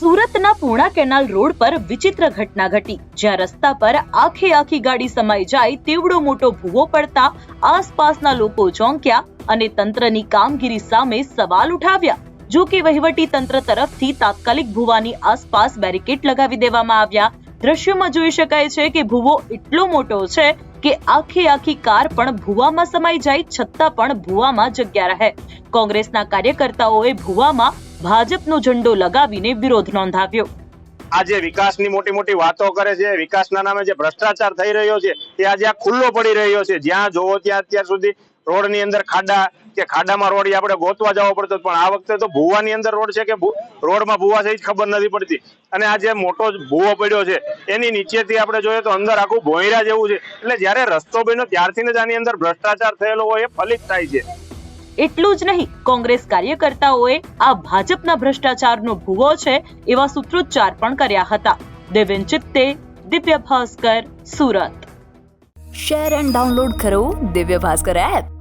સુરતના Purna canal road પર વિચિત્ર ઘટના ઘટી. જ્યાં રસ્તા પર આખી આખી ગાડી સમાઈ જાય તેવડો મોટો ભૂવો પડતા આસપાસના લોકો ચોંક્યા અને તંત્રની કામગીરી સામે સવાલ ઉઠાવ્યા. જો કે વહીવટી તંત્ર તરફથી તાત્કાલિક ભૂવાની આસપાસ બેરિકેડ લગાવી દેવામાં આવ્યા. દ્રશ્યમાં જોઈ શકાય છે કે ભૂવો એટલો મોટો છે કે આખી આખી કાર પણ ભૂવામાં સમાઈ જાય છતાં પણ ભૂવામાં જગ્યા રહે. કોંગ્રેસના કાર્યકર્તાઓએ ભૂવામાં ભાજપનો ઝંડો લગાવીને વિરોધ નોંધાવ્યો. આજે વિકાસની મોટી મોટી વાતો કરે છે, વિકાસના નામે જે ભ્રષ્ટાચાર થઈ રહ્યો છે તે આજે આ ખુલ્લો પડી રહ્યો છે. જ્યાં જોવો ત્યાં અત્યાર સુધી રોડની અંદર ખાડા, કે ખાડામાં રોડ આપણે ગોતવા જવો પડતો પણ આ વખતે તો ભૂવાની અંદર રોડ છે કે રોડમાં ભૂવા જ ખબર નથી પડતી. અને આ જે મોટો ભૂવો પડ્યો છે, એની નીચેથી આપણે જોઈએ તો અંદર આખું ભોંયરા જેવું છે. એટલે જ્યારે રસ્તો બન્યો, ત્યારથી જ આની અંદર ભ્રષ્ટાચાર થયેલો હોય એ ફલિત થાય છે. એટલું જ નહીં, કોંગ્રેસ કાર્યકર્તાઓએ આ ભાજપના ભ્રષ્ટાચારનો ભૂવો છે એવા સૂત્રોચ્ચાર પણ કર્યા હતા. Deven Chitte, Divya Bhaskar, Surat. Share and download કરો દિવ્ય ભાસ્કર એપ.